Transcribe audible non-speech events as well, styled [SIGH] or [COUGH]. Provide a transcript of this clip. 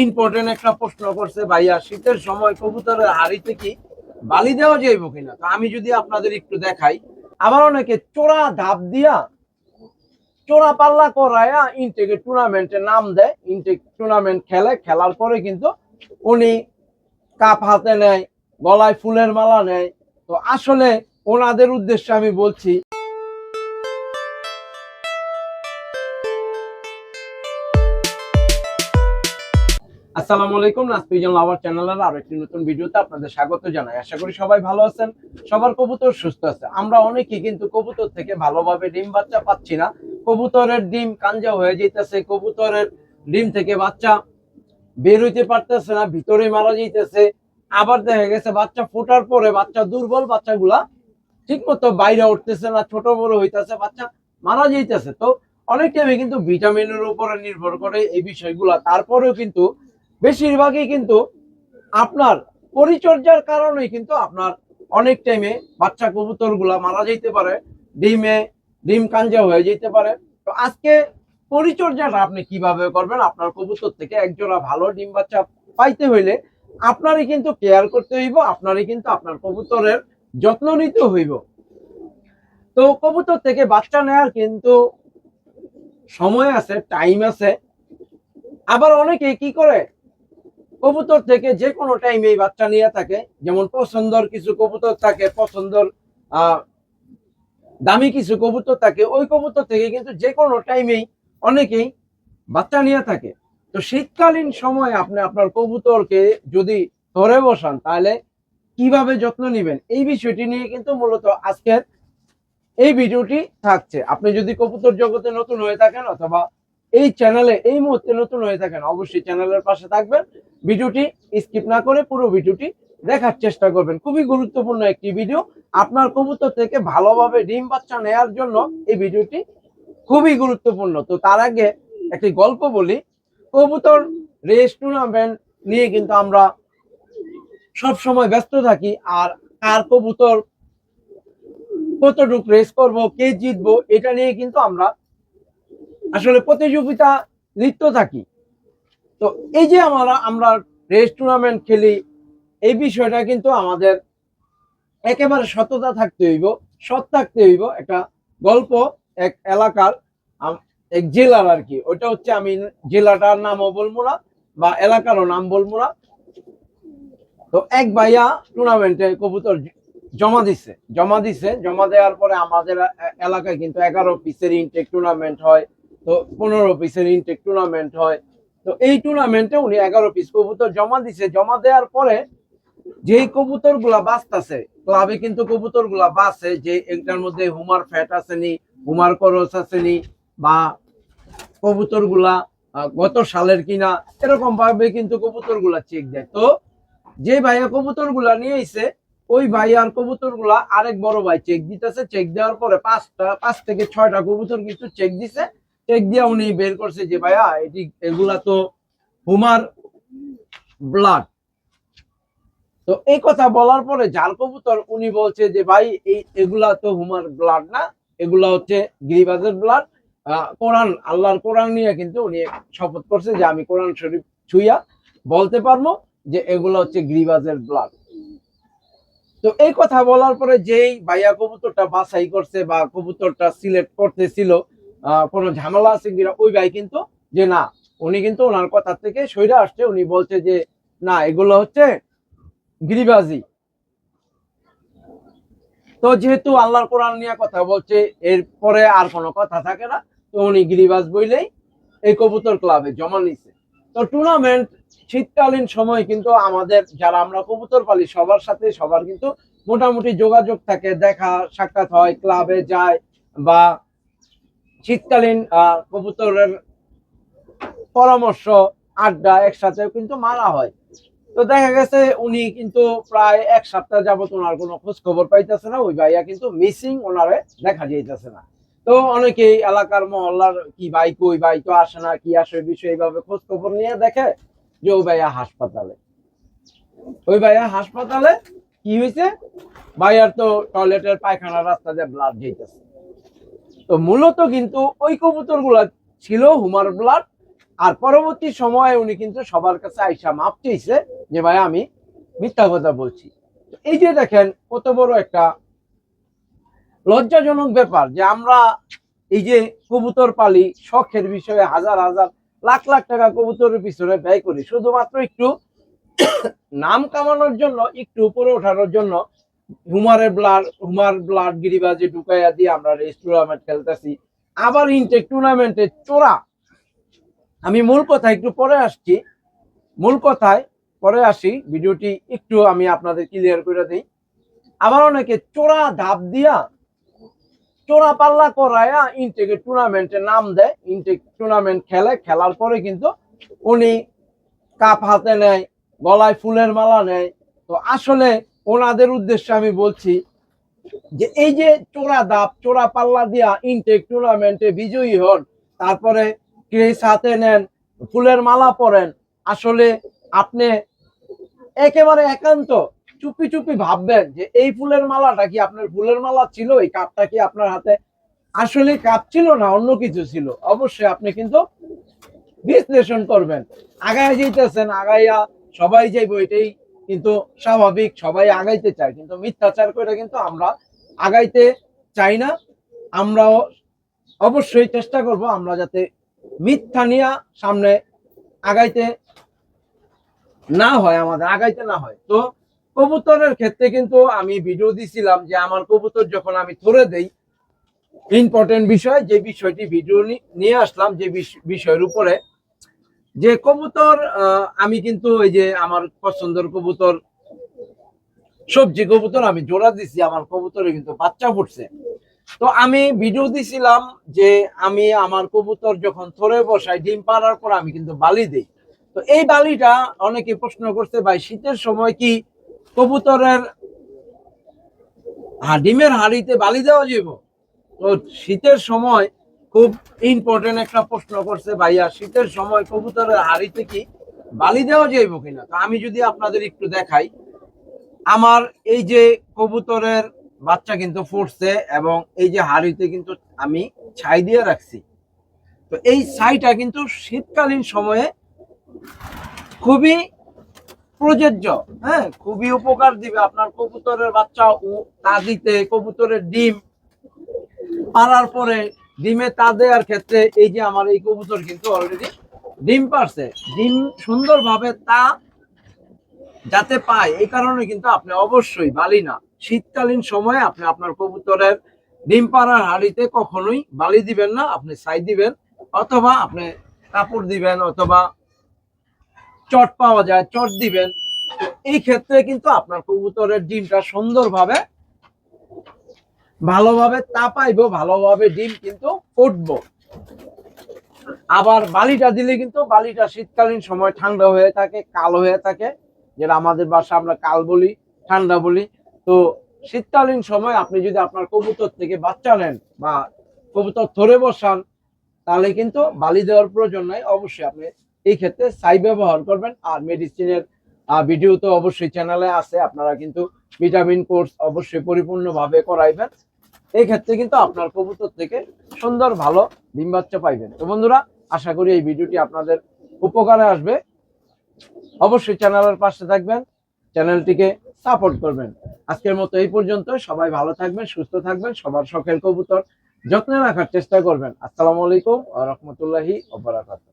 Important একটা প্রশ্ন করছে ভাইয়া, শীতের সময় কবুতরের হাড়িতে কি বালি দেওয়া যাইব কিনা? তো আমি যদি আপনাদের একটু দেখাই, আবার অনেকে চোরা ধাপ দিয়া চোরা পাল্লা করায়া ইনটেকে টুর্নামেন্টে নাম দেয় ইনটেক টুর্নামেন্ট খেলে, খেলার পরে কিন্তু উনি কাপ হাতে নেয়, গলায় ফুলের মালা নেয়। তো আসলে ওনাদের উদ্দেশ্যে আমি বলছি আসসালামু আলাইকুম নাসপিজন লাভার চ্যানেলের আরও একটি নতুন ভিডিওতে আপনাদের স্বাগত জানাই। আশা করি সবাই ভালো আছেন, সবার কবুতর সুস্থ আছে। আমরা অনেকেই কিন্তু কবুতর থেকে ভালোভাবে ডিম বাচ্চা পাচ্ছি না। কবুতরের ডিম কাঞ্জা হয়ে যাইতেছে, কবুতরের ডিম থেকে বাচ্চা বের হইতে পারতেছে না, ভিতরে মারা যাইতেছে। আবার দেখা গেছে বাচ্চা ফোটার পরে বাচ্চা দুর্বল, বাচ্চাগুলা ঠিক মতো বাইরে উঠতেছে না, ছোট বড় হইতেছে, বাচ্চা মারা যাইতেছে। তো অনেক টাইমে কিন্তু ভিটামিনের উপরে নির্ভর করে এই বিষয়গুলা। তারপরেও কিন্তু বেশিরভাগই কিন্তু আপনার পরিচর্যার কারণে কিন্তু আপনার অনেক টাইমে বাচ্চা কবুতরগুলা মারা যেতে পারে, ডিমে, ডিম কাঞ্জা হয়ে যেতে পারে। তো আজকে পরিচর্যাটা আপনি কীভাবে করবেন? আপনার কবুতর থেকে একজোড়া ভালো ডিম বাচ্চা পাইতে হইলে আপনারই কিন্তু কেয়ার করতে হইব, আপনারই কিন্তু আপনার কবুতরের যত্ন নিতে হইব। তো কবুতর থেকে বাচ্চা নেওয়ার কিন্তু সময় আছে টাইম আছে। আবার অনেকে কি করে? কবুতর থেকে যে কোনো টাইমে এই বাচ্চা নিয়ে থাকে। যেমন পছন্দর কিছু কবুতর থাকে, পছন্দর দামি কিছু কবুতর থাকে, ওই কবুতর থেকে কিন্তু যে কোনো টাইমেই অনেকেই বাচ্চা নিয়ে থাকে। তো শীতকালীন সময় আপনি আপনার কবুতরকে যদি ধরে বসান, তাহলে কীভাবে যত্ন নেবেন? এই বিষয়টি নিয়ে কিন্তু মূলত আজকের এই ভিডিওটি থাকছে। আপনি যদি কবুতর জগতে নতুন হয়ে থাকেন অথবা এই চ্যানেলে এই মুহূর্তে নতুন হয়ে থাকেন, অবশ্যই চ্যানেলের পাশে থাকবেন। ভিডিওটি স্কিপ না করে পুরো ভিডিওটি দেখার চেষ্টা করবেন। খুবই গুরুত্বপূর্ণ একটি ভিডিও আপনার কবুতর থেকে ভালোভাবে ডিম বাচ্চা নেয়ার জন্য এই ভিডিওটি খুবই গুরুত্বপূর্ণ। তো তার আগে একটি গল্প বলি। কবুতর রেস টুর্নামেন্ট নিয়ে কিন্তু আমরা সব সময় ব্যস্ত থাকি, আর কার কবুতর কতটুক রেস করব, কে জিতবো, এটা নিয়ে কিন্তু আমরা আসলে প্রতিযোগিতা লিপ্ত থাকি। তো এই যে আমরা আমরা রেস টুর্নামেন্ট খেলি, এই বিষয়টা কিন্তু আমাদের একেবারে সততা থাকতে হইব, সৎ থাকতে হইব। একটা গল্প, এক এলাকার এক জেলার আর কি। ওটা হচ্ছে আমি জেলাটার নামও বলব না, বা এলাকারও নাম বলব না। তো এক ভাইয়া টুর্নামেন্টে কবুতর জমা দিছে জমা দিছে। জমা দেওয়ার পরে আমাদের এলাকায় কিন্তু এগারো পিসের ইনটেক টুর্নামেন্ট হয়। তো পনেরো পিসের ইনটেক টুর্নামেন্ট হয়। তো এই টুর্নামেন্টে উনি এগারো পিস কবুতর জমা দিছে। জমা দেওয়ার পরে যেই কবুতরগুলা বাঁচতেছে ক্লাবে কিন্তু কবুতরগুলা বাঁচে যে এটার মধ্যে হুমার ফ্যাট আসেনি, হুমার করস আসেনি বা কবুতরগুলা গত সালের কিনা এরকম ভাবে কিন্তু কবুতরগুলা চেক দেয়। তো যে ভাইয়া কবুতরগুলা নিয়ে এসে ওই ভাইয়ার কবুতরগুলা আরেক বড় ভাই চেক দিতেছে। চেক দেওয়ার পরে পাঁচটা, পাঁচ থেকে ছয়টা কবুতর কিন্তু চেক দিছে। চেক দিয়ে উনি বের করছে যে, ভাইয়া, এটি, এগুলা তো হুমার ব্লাড তো এই কথা বলার পরে জাল কবুতর উনি বলছে যে, ভাই, এই, এগুলা তো হুমার ব্লাড না, এগুলা হচ্ছে গিরিবাজের ব্লাড কোরআন, আল্লাহর কোরআন নিয়ে কিন্তু উনি শপথ করছে যে, আমি কোরআন শরীফ ছুইয়া বলতে পারব যে, এগুলো হচ্ছে গিরিবাজের ব্লাড তো এই কথা বলার পরে যেই ভাইয়া কবুতরটা বাছাই করছে বা কবুতরটা সিলেক্ট করতেছিল কোনো ঝামেলা আছে কিনা, ওই ভাই কিন্তু যে না, উনি কিন্তু ওনার কথা থেকে সইরা আসছে, উনি বলছে যে, না, এগুলো হচ্ছে গিরিবাজি। তো যেহেতু আল্লাহর কোরআন নিয়ে কথা বলছে, এরপরে আর কোনো কথা থাকে না, তো উনি গিরিবাজ বইলেই এই কবুতর ক্লাবে জমা নিছে। তো টুর্নামেন্ট শীতকালীন সময় কিন্তু আমাদের যারা আমরা কবুতর পালি, সবার সাথে সবার কিন্তু মোটামুটি যোগাযোগ থাকে, দেখা, সাক্ষাৎ হয়, ক্লাবে যায় বা শীতকালীন কবুতরের পরামর্শ, আড্ডা একসাথে কিন্তু মারা হয়। তো দেখা গেছে উনি কিন্তু প্রায় এক সপ্তাহ যাবত ওনার কোনো খোঁজ খবর পাইতেছে না, ওই ভাইয়া কিন্তু মিসিং ওনারে দেখা যাইতেছে না। তো অনেকেই এলাকার মহল্লার কি ভাই কই, ভাই তো আসে না, কি আসে বিষয়ে এইভাবে খোঁজ খবর নিয়ে দেখে যে ওই ভাইয়া হাসপাতালে। ওই ভাইয়া হাসপাতালে কি হয়েছে ভাইয়ার তো টয়লেটের পায়খানা রাস্তা দিয়ে ব্লাড যেতেছে তো মূলত কিন্তু ওই কবুতর ছিল হুমার ব্লাড আর পরবর্তী সময়ে উনি কিন্তু সবার কাছে আইসা মাপ চেয়েছে যে, ভাই, আমি মিথ্যা কথা বলছি। এই যে দেখেন, কত বড় একটা লজ্জাজনক ব্যাপার যে আমরা এই যে কবুতর পালি, শখের বিষয়ে হাজার হাজার, লাখ লাখ টাকা কবুতরের পিছনে ব্যয় করি। শুধুমাত্র একটু [COUGHS] নাম কামানোর জন্য, একটু উপরে ওঠানোর জন্য হুমারের ব্লাড হুমার ব্লাড গিরিবাজে ঢুকাইয়া দিয়ে আমরা রেস টুর্নামেন্ট খেলতেছি। আবার ইনটেক টুর্নামেন্টে চোরা। আমি মূল কথা একটু পরে আসছি। মূল কথায় পরে আসি। ভিডিওটি একটু আমি আপনাদের ক্লিয়ার করে দিই। আবার অনেকে চোরা ধাপ দিয়া, চোরা পাল্লা করায়া ইনটেকের টুর্নামেন্টে নাম দেয়। ইনটেক টুর্নামেন্ট খেলে, খেলার পরে কিন্তু উনি কাপ হাতে নেয়, গলায় ফুলের মালা নেয়। তো আসলে ওনাদের উদ্দেশ্যে আমি বলছি যে এই যে চোরা দাপ, চোরা পাল্লা দিয়া ইনটেক টুর্নামেন্টে বিজয়ী হন, তারপরে ক্রেস হাতে নেন, ফুলের মালা পরেন, আসলে আপনি একেবারে একান্ত চুপি চুপি ভাববেন যে এই ফুলের মালাটা কি আপনার ফুলের মালা ছিল, এই কাপটা কি আপনার হাতে? আসলে কাপ ছিল না, অন্য কিছু ছিল। অবশ্যই আপনি কিন্তু বিশ্লেষণ করবেন। আগায় যেতেছেন আগাইয়া সবাই যাইবো, এটাই কিন্তু স্বাভাবিক সবাই আগাইতে চায়, কিন্তু মিথ্যাচার করে কিন্তু আমরা আগাইতে চাই না। আমরাও অবশ্যই চেষ্টা করব আমরা যাতে মিথ্যা নিয়ে সামনে আগাইতে না হয়, আমাদের আগাইতে না হয়। তো কবুতরের ক্ষেত্রে কিন্তু আমি ভিডিও দিছিলাম যে আমার কবুতর যখন আমি ধরে দেই ইম্পর্টেন্ট বিষয় যে বিষয়টি ভিডিও নিয়ে আসলাম যে বিষ- বিষয়ের উপরে যে কবুতর আমি কিন্তু এই যে আমার পছন্দের কবুতর, সবজি কবুতর আমি জোড়া দিছি, আমার কবুতরে কিন্তু বাচ্চা ফুটছে। তো আমি ভিডিও দিছিলাম যে আমি আমার কবুতর যখন থরে বসাই, ডিম পাড়ার পর আমি কিন্তু বালি দিই। তো এই বালিটা অনেকে প্রশ্ন করছে, ভাই, শীতের সময় কি কবুতরের ডিমের হাড়িতে বালি দেওয়া যাব তো শীতের সময় খুব ইম্পর্টেন্ট একটা প্রশ্ন করছে ভাইয়া। শীতের সময় কবুতরের হাড়িতে কি বালি দেওয়া যাইব কিনা? তো আমি যদি আপনাদের একটু দেখাই। আমার এই যে কবুতরের বাচ্চা কিন্তু ফুটছে এবং এই যে হাড়িতে কিন্তু আমি ছাই দিয়ে রাখছি। তো এই ছাইটা কিন্তু শীতকালীন সময়ে খুবই প্রযোজ্য হ্যাঁ? খুবই উপকার দিবে আপনার কবুতরের বাচ্চা উ- তা দিতে কবুতরের ডিম পাড়ার পরে ডিমে তা দেওয়ার ক্ষেত্রে এই যে আমার এই কবুতর কিন্তু অলরেডি ডিম পারছে। ডিম সুন্দরভাবে তা যাতে পায়, এই কারণে কিন্তু আপনি অবশ্যই বালি না। শীতকালীন সময়ে আপনি আপনার কবুতরের ডিম পাড়ার হাড়িতে কখনোই বালি দিবেন না, আপনি ছাই দিবেন, অথবা আপনি কাপড় দিবেন, অথবা চট পাওয়া যায়, চট দিবেন। এই ক্ষেত্রে কিন্তু আপনার কবুতরের ডিমটা সুন্দরভাবে ভালোভাবে তা পাইবো ভালোভাবে ডিম কিন্তু ফুটবো। আবার বালিটা দিলে কিন্তু বালিটা শীতকালীন সময় ঠান্ডা হয়ে থাকে, কালো হয়ে থাকে, যেটা আমাদের বাসা আমরা কাল বলি, ঠান্ডা বলি। তো শীতকালীন সময় আপনি যদি আপনার কবুতর থেকে বাচ্চা নেন বা কবুতর ধরে বসান, তাহলে কিন্তু বালি দেওয়ার প্রয়োজন নাই। অবশ্যই আপনি এই ক্ষেত্রে ছাই ব্যবহার করবেন। আর মেডিসিনের ভিডিও তো অবশ্যই চ্যানেলে আছে। আপনারা কিন্তু ভিটামিন কোর্স অবশ্যই পরিপূর্ণভাবে করাইবেন। এই ক্ষেত্রে কিন্তু আপনার কবুতর থেকে সুন্দর, ভালো ডিম বাচ্চা পাইবেন। তো বন্ধুরা, আশা করি এই ভিডিওটি আপনাদের উপকারে আসবে। অবশ্যই চ্যানেলের পাশে থাকবেন, চ্যানেলটিকে সাপোর্ট করবেন। আজকের মতো এই পর্যন্ত, সবাই ভালো থাকবেন, সুস্থ থাকবেন, সবার শখের কবুতর যত্নে রাখার চেষ্টা করবেন। আসসালামু আলাইকুম রহমতুল্লাহি ওবরাকাতুহ